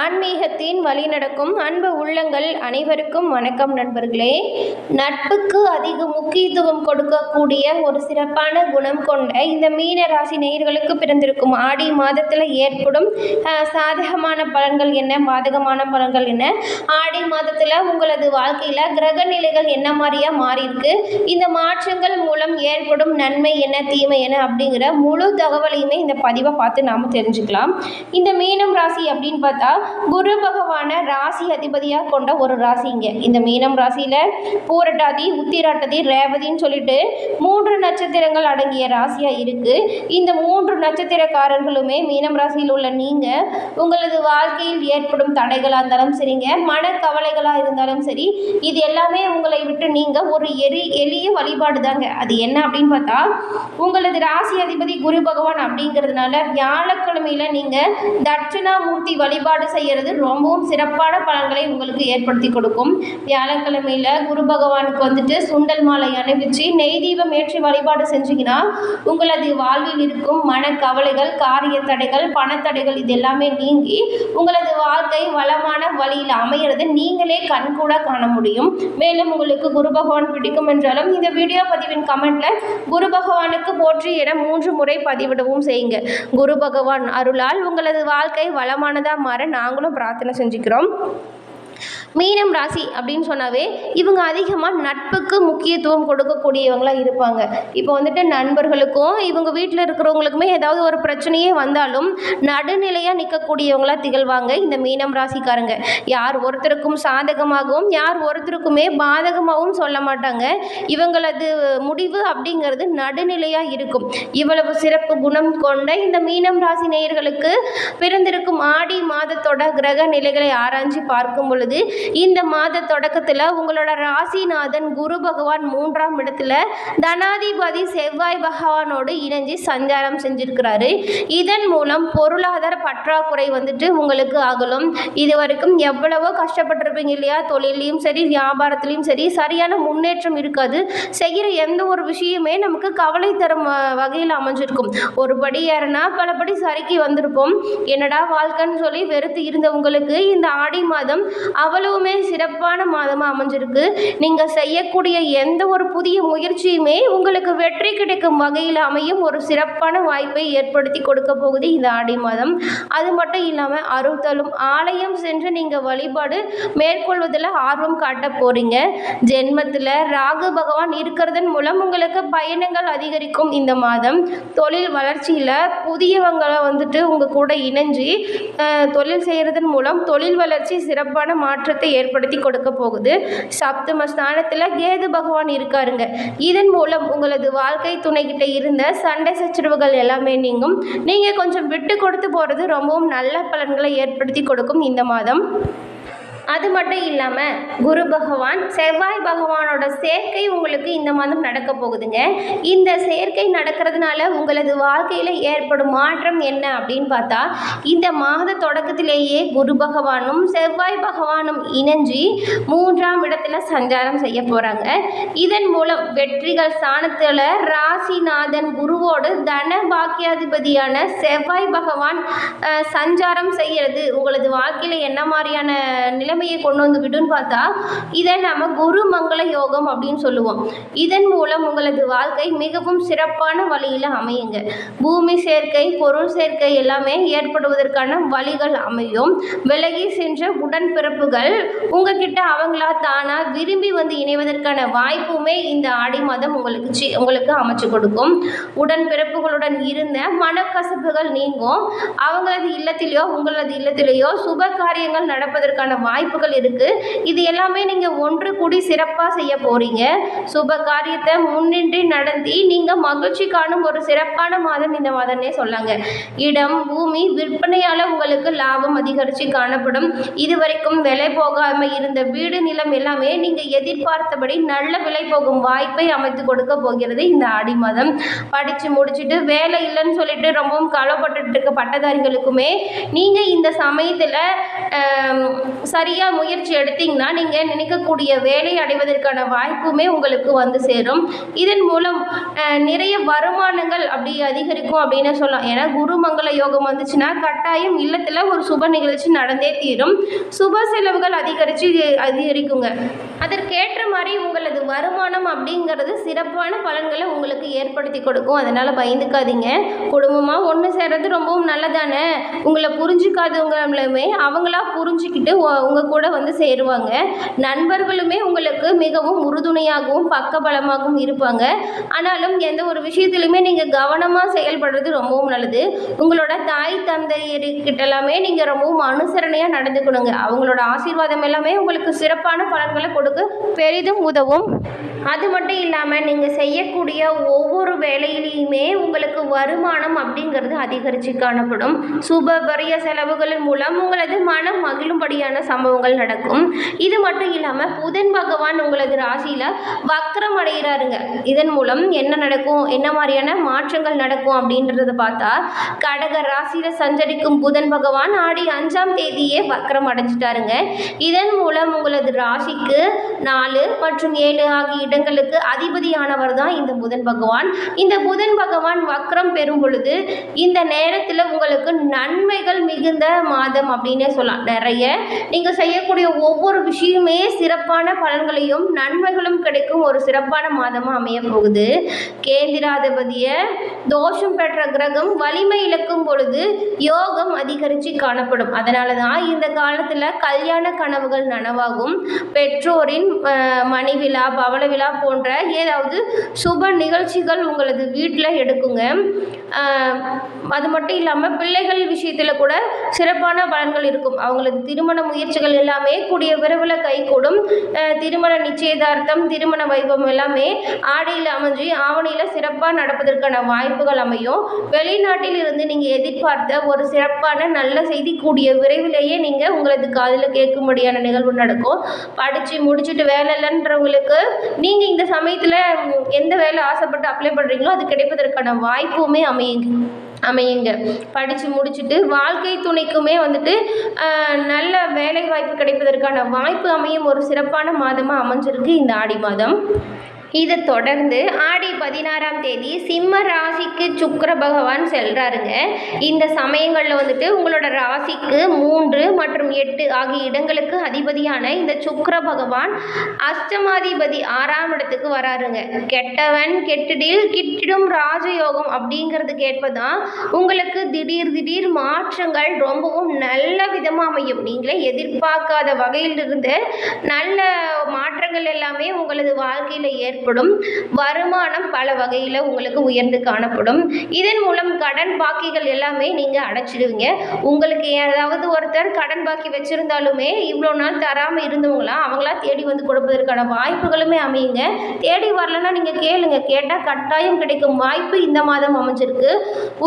ஆன்மீகத்தின் வழிநடக்கும் அன்பு உள்ளங்கள் அனைவருக்கும் வணக்கம் நண்பர்களே. நட்புக்கு அதிக முக்கியத்துவம் கொடுக்கக்கூடிய ஒரு சிறப்பான குணம் கொண்ட இந்த மீன ராசி நேயர்களுக்கு பிறந்திருக்கும் ஆடி மாதத்தில் ஏற்படும் சாதகமான பலன்கள் என்ன பாதகமான பலன்கள் என்ன? ஆடி மாதத்தில் உங்களது வாழ்க்கையில் கிரக நிலைகள் என்ன மாதிரியா மாறியிருக்கு? இந்த மாற்றங்கள் மூலம் ஏற்படும் நன்மை என்ன தீமை என்ன அப்படிங்கிற முழு தகவலையுமே இந்த பதிவை பார்த்து நாம் தெரிஞ்சுக்கலாம். இந்த மீனம் ராசி அப்படின்னு பார்த்தா குரு பகவானை ராசி அதிபதியாக கொண்ட ஒரு ராசிங்க இந்த மீனம் ராசியில் பூரட்டாதி உத்திராட்டதி ரேவதின்னு சொல்லிட்டு மூன்று நட்சத்திரங்கள் அடங்கிய ராசியாக இருக்குது இந்த மூன்று நட்சத்திரக்காரர்களுமே மீனம் ராசியில் உள்ள நீங்கள் உங்களது வாழ்க்கையில் ஏற்படும் தடைகளாக இருந்தாலும் சரிங்க மனக்கவலைகளாக இருந்தாலும் சரி இது எல்லாமே உங்களை விட்டு நீங்கள் ஒரு எரி எளிய வழிபாடு தாங்க. அது என்ன அப்படின்னு பார்த்தா உங்களது ராசி அதிபதி குரு பகவான் அப்படிங்கிறதுனால வியாழக்கிழமையில நீங்கள் தட்சிணாமூர்த்தி வழிபாடு செய்கிறது ரொம்பவும் சிறப்பான பலன்களை உங்களுக்கு ஏற்படுத்தி கொடுக்கும். வியாழக்கிழமையில் குரு பகவானுக்கு வந்துட்டு சுண்டல் மாலை அணிவிச்சு நெய் தீபம் ஏற்றி வழிபாடு செஞ்சீங்கன்னா உங்களது வாழ்வில் இருக்கும் மன கவலைகள் காரிய தடைகள் பணத்தடைகள் இது எல்லாமே நீங்கி உங்களது வாழ்க்கை வளமான வழியில் அமையிறது நீங்களே கண்கூட காண முடியும். மேலும் உங்களுக்கு குரு பகவான் பிடிக்கும் என்றாலும் இந்த வீடியோ பதிவின் கமெண்ட்ல குரு பகவானுக்கு போற்றி என மூன்று முறை பதிவிடவும் செய்யுங்க. குரு பகவான் அருளால் உங்களது வாழ்க்கை வளமான ஆனதாக மாற நாங்களும் பிரார்த்தனை செஞ்சுக்கிறோம். மீனம் ராசி அப்படின்னு சொன்னாவே இவங்க அதிகமாக நட்புக்கு முக்கியத்துவம் கொடுக்கக்கூடியவங்களா இருப்பாங்க. இப்போ வந்துட்டு நண்பர்களுக்கும் இவங்க வீட்டில் இருக்கிறவங்களுக்குமே ஏதாவது ஒரு பிரச்சனையே வந்தாலும் நடுநிலையாக நிற்கக்கூடியவங்களா திகழ்வாங்க இந்த மீனம் ராசிக்காரங்க. யார் ஒருத்தருக்கும் சாதகமாகவும் யார் ஒருத்தருக்குமே பாதகமாகவும் சொல்ல மாட்டாங்க. இவங்களது முடிவு அப்படிங்கிறது நடுநிலையாக இருக்கும். இவ்வளவு சிறப்பு குணம் கொண்ட இந்த மீனம் ராசி நேயர்களுக்கு பிறந்திருக்கும் ஆடி மாதத்தோட கிரக நிலைகளை ஆராய்ச்சி பார்க்கும் பொழுது இந்த மாத தொடக்கத்தில் உங்களோட ராசிநாதன் குரு பகவான் மூன்றாம் இடத்துல தனாதிபதி செவ்வாய் பகவானோடு இணைஞ்சு சஞ்சாரம் செஞ்சிருக்கிறாரு. இதன் மூலம் பொருளாதார பற்றாக்குறை வந்துட்டு உங்களுக்கு அகலும். இது வரைக்கும் எவ்வளவோ கஷ்டப்பட்டிருப்பீங்க இல்லையா? தொழிலையும் சரி வியாபாரத்துலேயும் சரி சரியான முன்னேற்றம் இருக்காது. செய்கிற எந்த ஒரு விஷயமே நமக்கு கவலை தரும் வகையில் அமைஞ்சிருக்கும். ஒரு படி ஏறினா பலபடி சறுக்கி வந்திருப்போம். என்னடா வாழ்க்கைன்னு சொல்லி வெறுத்து இருந்தவங்களுக்கு இந்த ஆடி மாதம் அவ்வளவுமே சிறப்பான மாதமாக அமைஞ்சிருக்கு. நீங்கள் செய்யக்கூடிய எந்த ஒரு புதிய முயற்சியுமே உங்களுக்கு வெற்றி கிடைக்கும் வகையில் அமையும் ஒரு சிறப்பான வாய்ப்பை ஏற்படுத்தி கொடுக்க போகுது இந்த ஆடி மாதம். அது மட்டும் இல்லாமல் அருள்தலும் ஆலயம் சென்று நீங்கள் வழிபாடு மேற்கொள்வதில் ஆர்வம் காட்ட போகிறீங்க ஜென்மத்தில் ராகு பகவான் இருக்கிறதன் மூலம் உங்களுக்கு பயணங்கள் அதிகரிக்கும் இந்த மாதம். தொழில் வளர்ச்சியில் புதியவங்களை வந்துட்டு உங்கள் கூட இணைஞ்சு தொழில் செய்கிறதன் மூலம் தொழில் வளர்ச்சி சிறப்பான மாற்றத்தை ஏற்படுத்தி கொடுக்க போகுது. சப்தம ஸ்தானத்தில் கேது பகவான் இருக்காருங்க. இதன் மூலம் உங்களது வாழ்க்கை துணைக்கிட்ட இருந்த சண்டை சச்சரவுகள் எல்லாமே நீங்கும். நீங்கள் கொஞ்சம் விட்டு கொடுத்து போகிறது ரொம்பவும் நல்ல பலன்களை ஏற்படுத்தி கொடுக்கும் இந்த மாதம். அது மட்டும் இல்லாமல் குரு பகவான் செவ்வாய் பகவானோட சேர்க்கை உங்களுக்கு இந்த மாதம் நடக்க போகுதுங்க. இந்த சேர்க்கை நடக்கிறதுனால உங்களது வாழ்க்கையில் ஏற்படும் மாற்றம் என்ன அப்படின்னு பார்த்தா இந்த மாத தொடக்கத்திலேயே குரு பகவானும் செவ்வாய் பகவானும் இணைஞ்சி மூன்றாம் இடத்துல சஞ்சாரம் செய்ய போகிறாங்க இதன் மூலம் வெற்றிகள் ஸ்தானத்தில் ராசிநாதன் குருவோடு தன பாக்கியாதிபதியான செவ்வாய் பகவான் சஞ்சாரம் செய்கிறது உங்களது வாழ்க்கையில் என்ன மாதிரியான நிலைமையை கொண்டு வந்து விடுன்னு பார்த்தா இதை நம்ம குரு மங்கள யோகம் அப்படின்னு சொல்லுவோம். இதன் மூலம் உங்களது வாழ்க்கை மிகவும் சிறப்பான வழியில் அமையுங்க. பூமி சேர்க்கை பொருள் சேர்க்கை எல்லாமே ஏற்படுவதற்கான வழிகள் அமையும். விலகி சென்ற உடன்பிறப்புகள் உங்ககிட்ட அவங்களா தானா விரும்பி வந்து இணைவதற்கான வாய்ப்புமே இந்த ஆடி மாதம் உங்களுக்கு சி உங்களுக்கு அமைச்சு கொடுக்கும். உடன்பிறப்புகளுடன் இருந்த மனக்கசப்புகள் நீங்கும். அவங்களது இல்லத்திலேயோ உங்களது இல்லத்திலேயோ சுப காரியங்கள் நடப்பதற்கான வாய்ப்பு வாய்ப்புகள் இருக்குது இது எல்லாமே நீங்கள் ஒன்று கூடி சிறப்பாக செய்ய போகிறீங்க சுப காரியத்தை முன்னின்று நடத்தி நீங்கள் மகிழ்ச்சி காணும் ஒரு சிறப்பான மாதம் இந்த மாதம்னே சொல்லாங்க. இடம் பூமி விற்பனையால் உங்களுக்கு லாபம் அதிகரித்து காணப்படும். இதுவரைக்கும் விலை போகாமல் இருந்த வீடு நிலம் எல்லாமே நீங்கள் எதிர்பார்த்தபடி நல்ல விலை போகும் வாய்ப்பை அமைத்து கொடுக்க போகிறது இந்த ஆடி மாதம். படித்து முடிச்சுட்டு வேலை இல்லைன்னு சொல்லிட்டு ரொம்பவும் கவலைப்பட்டுட்டு இருக்க பட்டதாரிகளுக்குமே நீங்கள் இந்த சமயத்தில் சரி சரியாக முயற்சி எடுத்தீங்கன்னா நீங்கள் நினைக்கக்கூடிய வேலை அடைவதற்கான வாய்ப்புமே உங்களுக்கு வந்து சேரும். இதன் மூலம் நிறைய வருமானங்கள் அப்படி அதிகரிக்கும் அப்படின்னு சொல்லலாம். ஏன்னா குருமங்கள யோகம் வந்துச்சுன்னா கட்டாயம் இல்லத்தில் ஒரு சுப நிகழ்ச்சி நடந்தே தீரும். சுப செலவுகள் அதிகரித்து அதிகரிக்குங்க. அதற்கேற்ற மாதிரி உங்களது வருமானம் அப்படிங்கிறது சிறப்பான பலன்களை உங்களுக்கு ஏற்படுத்தி கொடுக்கும். அதனால் பயந்துக்காதீங்க. குடும்பமாக ஒன்று சேர்றது ரொம்பவும் நல்லதானே? உங்களை புரிஞ்சுக்காதவங்களுமே அவங்களா புரிஞ்சுக்கிட்டு உ- உங்கள் கூட வந்து சேருவாங்க. நண்பர்களுமே உங்களுக்கு மிகவும் உறுதுணையாகவும் பக்கபலமாகவும் இருப்பாங்க. ஆனாலும் எந்த ஒரு விஷயத்துலையுமே நீங்கள் கவனமாக செயல்படுறது ரொம்பவும் நல்லது. உங்களோட தாய் தந்தையர்கிட்ட எல்லாமே நீங்கள் ரொம்பவும் அனுசரணையாக நடந்துக்கணுங்க. அவங்களோட ஆசீர்வாதம் எல்லாமே உங்களுக்கு சிறப்பான பலன்களை கொடுக்க பெரிதும் உதவும். அது மட்டும் இல்லாமல் நீங்கள் செய்யக்கூடிய ஒவ்வொரு வேலையிலையுமே உங்களுக்கு வருமானம் அப்படிங்கிறது அதிகரித்து காணப்படும். சுப வரிய செலவுகளின் மூலம் உங்களது மனம் மகிழும்படியான சம்பவங்கள் நடக்கும். இது மட்டும் இல்லாமல் புதன் பகவான் உங்களது ராசியில் வக்கரம் அடைகிறாருங்க இதன் மூலம் என்ன நடக்கும் என்ன மாதிரியான மாற்றங்கள் நடக்கும் அப்படின்றத பார்த்தா கடக ராசியில் சஞ்சரிக்கும் புதன் பகவான் ஆடி அஞ்சாம் தேதியே வக்கரம் அடைஞ்சிட்டாருங்க. இதன் மூலம் உங்களது ராசிக்கு நாலு மற்றும் ஏழு ஆகிய இடங்களுக்கு அதிபதியானவர் தான் இந்த புதன் பகவான். இந்த புதன் பகவான் வக்ரம் பெறும் பொழுது இந்த நேரத்தில் உங்களுக்கு நன்மைகள் மிகுந்த மாதம் அப்படின்னே சொல்லலாம். நிறைய நீங்கள் செய்யக்கூடிய ஒவ்வொரு விஷயமே சிறப்பான பலன்களையும் நன்மைகளும் கிடைக்கும். ஒரு சிறப்பான மாதமாக அமைய போகுது. கேந்திராதிபதியை தோஷம் பெற்ற கிரகம் வலிமை இழக்கும் பொழுது யோகம் அதிகரித்து காணப்படும். அதனால தான் இந்த காலத்தில் கல்யாண கனவுகள் நனவாகும். பெற்றோரின் மனைவிழா மணி விழா விழா போன்ற ஏதாவது சுப நிகழ்ச்சிகள் உங்களது வீட்டில் எடுக்குங்க. அது மட்டும் இல்லாமல் பிள்ளைகள் விஷயத்தில் கூட சிறப்பான பலன்கள் இருக்கும். அவங்களது திருமண முயற்சிகள் எல்லாமே கூடிய விரைவில் கைகூடும் திருமண நிச்சயதார்த்தம் திருமண வைபவம் எல்லாமே ஆடியில் அமைஞ்சு ஆவணியில் சிறப்பாக நடப்பதற்கான வாய்ப்புகள் அமையும். வெளிநாட்டில் இருந்து நீங்கள் எதிர்பார்த்த ஒரு சிறப்பான நல்ல செய்தி கூடிய விரைவிலேயே நீங்கள் உங்களது காதில் கேட்கும்படியான நிகழ்வு நடக்கும். படித்து முடிச்சுட்டு வேலை இல்லைன்றவங்களுக்கு நீங்கள் இந்த சமயத்தில் எந்த வேலை ஆசைப்பட்டு அப்ளை பண்ணுறீங்களோ அது கிடைப்பதற்கான வாய்ப்புமே அமையுங்க. அமையுங்க. படித்து முடிச்சுட்டு வாழ்க்கை துணைக்குமே வந்துட்டு நல்ல வேலை வாய்ப்பு கிடைப்பதற்கான வாய்ப்பு அமையும். ஒரு சிறப்பான மாதமாக அமைஞ்சிருக்கு இந்த ஆடி மாதம். இதை தொடர்ந்து ஆடி பதினாறாம் தேதி சிம்ம ராசிக்கு சுக்கர பகவான் செல்றாருங்க. இந்த சமயங்களில் வந்துட்டு உங்களோட ராசிக்கு மூன்று மற்றும் எட்டு ஆகிய இடங்களுக்கு அதிபதியான இந்த சுக்கர பகவான் அஷ்டமாதிபதி ஆறாம் இடத்துக்கு வராருங்க. கெட்டவன் கெட்டிடில் கிட்டிடும் ராஜயோகம் அப்படிங்கிறதுக்கு ஏற்பதான் உங்களுக்கு திடீர் திடீர் மாற்றங்கள் ரொம்பவும் நல்ல விதமாக அமையும். நீங்களே எதிர்பார்க்காத வகையிலிருந்து நல்ல மாற்றங்கள் எல்லாமே உங்களது வாழ்க்கையில் ஏற்படும். வருமானம் பல வகையில் உங்களுக்கு உயர்ந்து காணப்படும். இதன் மூலம் கடன் பாக்கிகள் எல்லாமே நீங்கள் அடைச்சிடுவீங்க. உங்களுக்கு ஏதாவது ஒருத்தர் கடன் பாக்கி வச்சுருந்தாலுமே இவ்வளோ நாள் தராமல் இருந்தவங்களாம் அவங்களா தேடி வந்து கொடுப்பதற்கான வாய்ப்புகளுமே அமையுங்க. தேடி வரலன்னா நீங்கள் கேளுங்க. கேட்டால் கட்டாயம் கிடைக்கும் வாய்ப்பு இந்த மாதம் அமைஞ்சிருக்கு.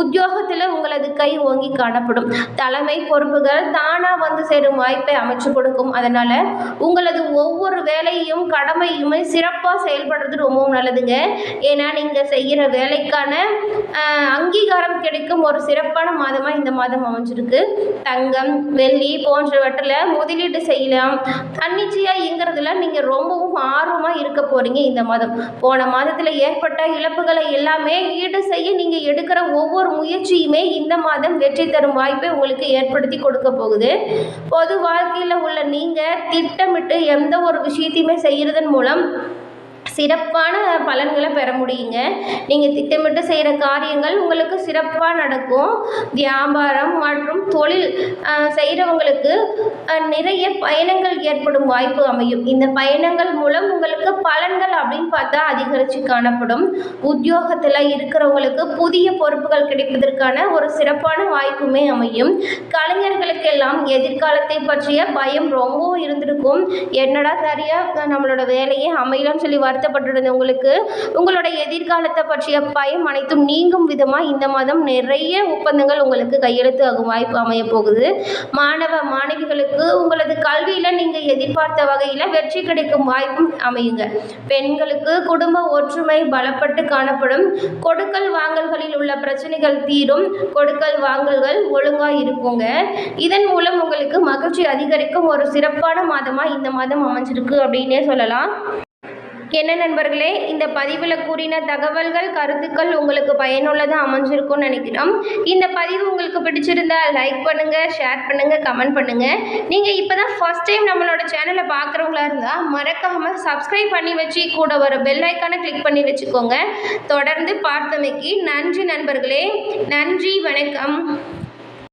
உத்தியோகத்தில் உங்களது கை ஓங்கி காணப்படும். தலைமை பொறுப்புகள் தானாக வந்து சேரும் வாய்ப்பை அமைச்சு கொடுக்கும். அதனால் உங்களது ஒவ்வொரு வேலையும் கடமையுமே சிறப்பாக செயல்படுறது ரொம்பவும் நல்லதுங்க. ஏன்னா நீங்கள் செய்கிற வேலைக்கான அங்கீகாரம் கிடைக்கும் ஒரு சிறப்பான மாதமாக இந்த மாதம் அமைஞ்சிருக்கு. தங்கம் வெள்ளி போன்றவற்றில் முதலீடு செய்யலாம். தன்னிச்சையாக இயங்குறதுல நீங்கள் ரொம்பவும் ஆர்வமாக இருக்க போகிறீங்க இந்த மாதம். போன மாதத்தில் ஏற்பட்ட இழப்புகளை எல்லாமே ஈடு செய்ய நீங்கள் எடுக்கிற ஒவ்வொரு முயற்சியுமே இந்த மாதம் வெற்றி தரும் வாய்ப்பை உங்களுக்கு ஏற்படுத்தி கொடுக்க போகுது. பொது வாழ்க்கையில் உள்ள நீங்கள் திட்டமிட்டு எந்த ஒரு விஷயத்தையுமே செய்கிறதன் மூலம் சிறப்பான பலன்களை பெற முடியுங்க. நீங்கள் திட்டமிட்டு செய்கிற காரியங்கள் உங்களுக்கு சிறப்பாக நடக்கும். வியாபாரம் மற்றும் தொழில் செய்கிறவங்களுக்கு நிறைய பயணங்கள் ஏற்படும் வாய்ப்பு அமையும். இந்த பயணங்கள் மூலம் உங்களுக்கு பலன்கள் அப்படின்னு பார்த்தா அதிகரித்து காணப்படும். உத்தியோகத்தில் இருக்கிறவங்களுக்கு புதிய பொறுப்புகள் கிடைப்பதற்கான ஒரு சிறப்பான வாய்ப்புமே அமையும். கலைஞர்களுக்கெல்லாம் எதிர்காலத்தை பற்றிய பயம் ரொம்பவும் இருந்திருக்கும். என்னடா சரியாக நம்மளோட வேலையே அமையலன்னு சொல்லி வருத்த வருத்தப்பட்டிருந்த உங்களுக்கு. உங்களோட எதிர்காலத்தை பற்றிய பயம் அனைத்தும் நீங்கும் விதமாக இந்த மாதம் நிறைய ஒப்பந்தங்கள் உங்களுக்கு கையெழுத்து ஆகும் வாய்ப்பு அமைய போகுது. மாணவ மாணவிகளுக்கு உங்களது கல்வியில் நீங்கள் எதிர்பார்த்த வகையில் வெற்றி கிடைக்கும் வாய்ப்பும் அமையுங்க. பெண்களுக்கு குடும்ப ஒற்றுமை பலப்பட்டு காணப்படும். கொடுக்கல் வாங்கல்களில் உள்ள பிரச்சனைகள் தீரும். கொடுக்கல் வாங்கல்கள் ஒழுங்காக இருக்குங்க. இதன் மூலம் உங்களுக்கு மகிழ்ச்சி அதிகரிக்கும் ஒரு சிறப்பான மாதமாக இந்த மாதம் அமைஞ்சிருக்கு அப்படின்னே சொல்லலாம். என்ன நண்பர்களே? இந்த பதிவில் கூறின தகவல்கள் கருத்துக்கள் உங்களுக்கு பயனுள்ளதாக அமைஞ்சிருக்கும்னு நினைக்கிறோம். இந்த பதிவு உங்களுக்கு பிடிச்சிருந்தா லைக் பண்ணுங்கள் ஷேர் பண்ணுங்கள் கமெண்ட் பண்ணுங்கள் நீங்கள் இப்போ தான் ஃபஸ்ட் டைம் நம்மளோட சேனலை பார்க்குறவங்களா இருந்தால் மறக்காமல் சப்ஸ்கிரைப் பண்ணி வச்சு கூட வர பெல் ஐக்கானை கிளிக் பண்ணி வச்சுக்கோங்க. தொடர்ந்து பார்த்தமைக்கு நன்றி நண்பர்களே. நன்றி வணக்கம்.